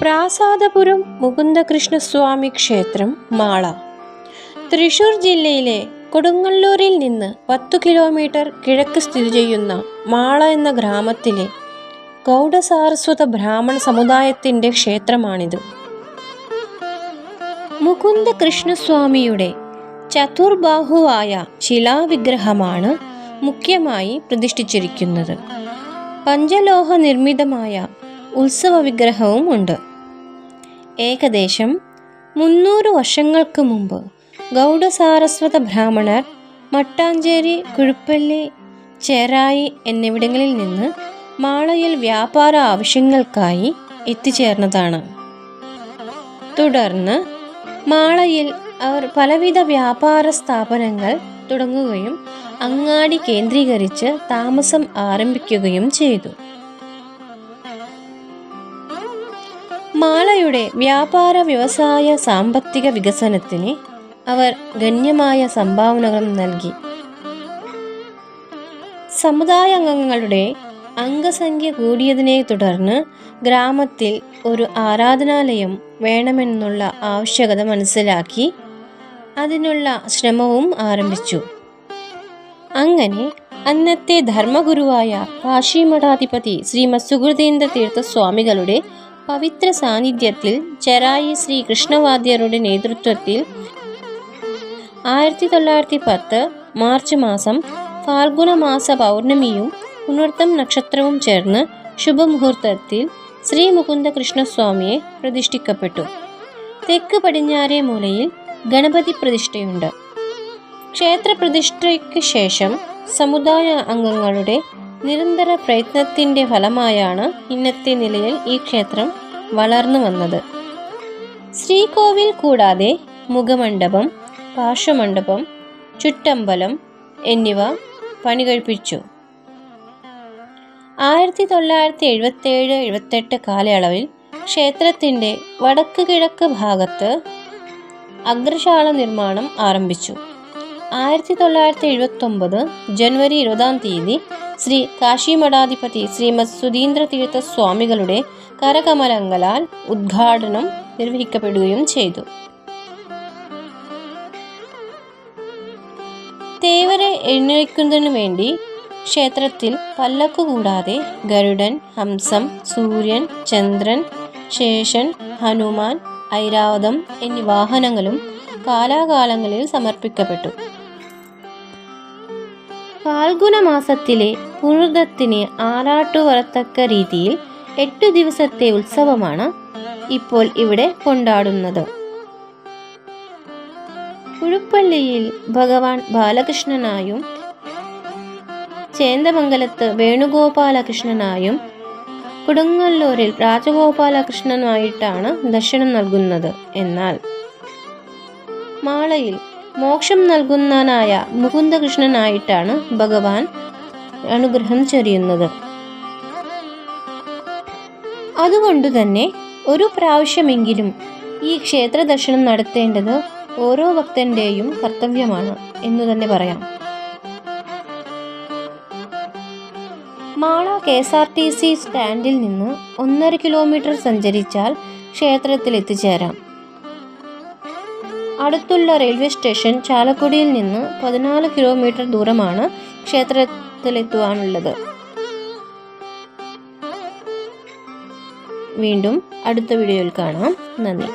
പ്രാസാദപുരം മുകുന്ദകൃഷ്ണസ്വാമി ക്ഷേത്രം മാള. തൃശൂർ ജില്ലയിലെ കൊടുങ്ങല്ലൂരിൽ നിന്ന് പത്തു കിലോമീറ്റർ കിഴക്ക് സ്ഥിതി ചെയ്യുന്ന മാള എന്ന ഗ്രാമത്തിലെ ഗൗഡസാരസ്വത ബ്രാഹ്മണ സമുദായത്തിന്റെ ക്ഷേത്രമാണിത്. മുകുന്ദ കൃഷ്ണസ്വാമിയുടെ ചതുർബാഹുവായ ശിലാവിഗ്രഹമാണ് മുഖ്യമായി പ്രതിഷ്ഠിച്ചിരിക്കുന്നത്. പഞ്ചലോഹ നിർമ്മിതമായ ഉത്സവ വിഗ്രഹവും ഉണ്ട്. ഏകദേശം മുന്നൂറ് വർഷങ്ങൾക്ക് മുമ്പ് ഗൗഡസാരസ്വത ബ്രാഹ്മണർ മട്ടാഞ്ചേരി കുഴുപ്പള്ളി ചേറായി എന്നിവിടങ്ങളിൽ നിന്ന് മാളയിൽ വ്യാപാര ആവശ്യങ്ങൾക്കായി എത്തിച്ചേർന്നതാണ്. തുടർന്ന് മാളയിൽ അവർ പലവിധ വ്യാപാര സ്ഥാപനങ്ങൾ തുടങ്ങുകയും അങ്ങാടി കേന്ദ്രീകരിച്ച് താമസം ആരംഭിക്കുകയും ചെയ്തു. മാളയുടെ വ്യാപാര വ്യവസായ സാമ്പത്തിക വികസനത്തിന് അവർ ഗണ്യമായ സംഭാവനകൾ നൽകി. സമുദായ അംഗങ്ങളുടെ അംഗസംഖ്യ കൂടിയതിനെ തുടർന്ന് ഗ്രാമത്തിൽ ഒരു ആരാധനാലയം വേണമെന്നുള്ള ആവശ്യകത മനസ്സിലാക്കി അതിനുള്ള ശ്രമവും ആരംഭിച്ചു. അങ്ങനെ അന്നത്തെ ധർമ്മഗുരുവായ കാശിമഠാധിപതി ശ്രീമത് തീർത്ഥ സ്വാമികളുടെ പവിത്ര സാന്നിധ്യത്തിൽ ചെറായി ശ്രീ കൃഷ്ണവാദ്യരുടെ നേതൃത്വത്തിൽ ആയിരത്തി തൊള്ളായിരത്തി പത്ത് മാർച്ച് മാസം ഫാൽഗുണ മാസ പൗർണമിയും പുണർത്തം നക്ഷത്രവും ചേർന്ന് ശുഭമുഹൂർത്തത്തിൽ ശ്രീ മുകുന്ദ കൃഷ്ണസ്വാമിയെ പ്രതിഷ്ഠിക്കപ്പെട്ടു. തെക്ക് പടിഞ്ഞാറേ മൂലയിൽ ഗണപതി പ്രതിഷ്ഠയുണ്ട്. ക്ഷേത്ര പ്രതിഷ്ഠയ്ക്ക് ശേഷം സമുദായ അംഗങ്ങളുടെ നിരന്തര പ്രയത്നത്തിന്റെ ഫലമായാണ് ഇന്നത്തെ നിലയിൽ ഈ ക്ഷേത്രം വളർന്നു വന്നത്. ശ്രീകോവിൽ കൂടാതെ മുഖമണ്ഡപം പാർശ്വമണ്ഡപം ചുറ്റമ്പലം എന്നിവ പണികഴിപ്പിച്ചു. ആയിരത്തി തൊള്ളായിരത്തി എഴുപത്തേഴ് എഴുപത്തെട്ട് കാലയളവിൽ ക്ഷേത്രത്തിന്റെ വടക്ക് കിഴക്ക് ഭാഗത്ത് അഗ്രശാല നിർമ്മാണം ആരംഭിച്ചു. ആയിരത്തി തൊള്ളായിരത്തി എഴുപത്തൊമ്പത് ജനുവരി ഇരുപതാം തീയതി ശ്രീ കാശിമഠാധിപതി ശ്രീമത് സുധീന്ദ്ര തീർത്ഥ സ്വാമികളുടെ കരകമലങ്ങളാൽ ഉദ്ഘാടനം നിർവഹിക്കപ്പെടുകയും ചെയ്തു. തേവരെ എഴുന്നേൽക്കുന്നതിനു വേണ്ടി ക്ഷേത്രത്തിൽ പല്ലക്ക് കൂടാതെ ഗരുഡൻ ഹംസം സൂര്യൻ ചന്ദ്രൻ ശേഷൻ ഹനുമാൻ ഐരാവതം എന്നീ വാഹനങ്ങളും കാലാകാലങ്ങളിൽ സമർപ്പിക്കപ്പെട്ടു. ഫാൽഗുന മാസത്തിലെ പുഴുതത്തിന് ആറാട്ടു വളർത്തക്ക രീതിയിൽ എട്ടു ദിവസത്തെ ഉത്സവമാണ് ഇപ്പോൾ ഇവിടെ കൊണ്ടാടുന്നത്. പുഴുപ്പള്ളിയിൽ ഭഗവാൻ ബാലകൃഷ്ണനായും ചേന്ദമംഗലത്ത് വേണുഗോപാലകൃഷ്ണനായും കൊടുങ്ങല്ലൂരിൽ രാജഗോപാലകൃഷ്ണനുമായിട്ടാണ് ദർശനം നൽകുന്നത് എന്നാൽ മാളയിൽ മോക്ഷം നൽകുന്നവനായ മുകുന്ദകൃഷ്ണനായിട്ടാണ് ഭഗവാൻ അനുഗ്രഹം ചൊരിയുന്നത്. അതുകൊണ്ട് തന്നെ ഒരു പ്രാവശ്യമെങ്കിലും ഈ ക്ഷേത്ര ദർശനം നടത്തേണ്ടത് ഓരോ ഭക്തന്റെയും കർത്തവ്യമാണ് എന്ന് തന്നെ പറയാം. Mala K S R T C സ്റ്റാൻഡിൽ നിന്ന് ഒന്നര കിലോമീറ്റർ സഞ്ചരിച്ചാൽ ക്ഷേത്രത്തിൽ എത്തിച്ചേരാം. അടുത്തുള്ള റെയിൽവേ സ്റ്റേഷൻ ചാലക്കുടിയിൽ നിന്ന് പതിനാല് കിലോമീറ്റർ ദൂരമാണ് ക്ഷേത്രത്തിലെത്തുവാനുള്ളത് വീണ്ടും അടുത്ത വീഡിയോയിൽ കാണാം. നന്ദി.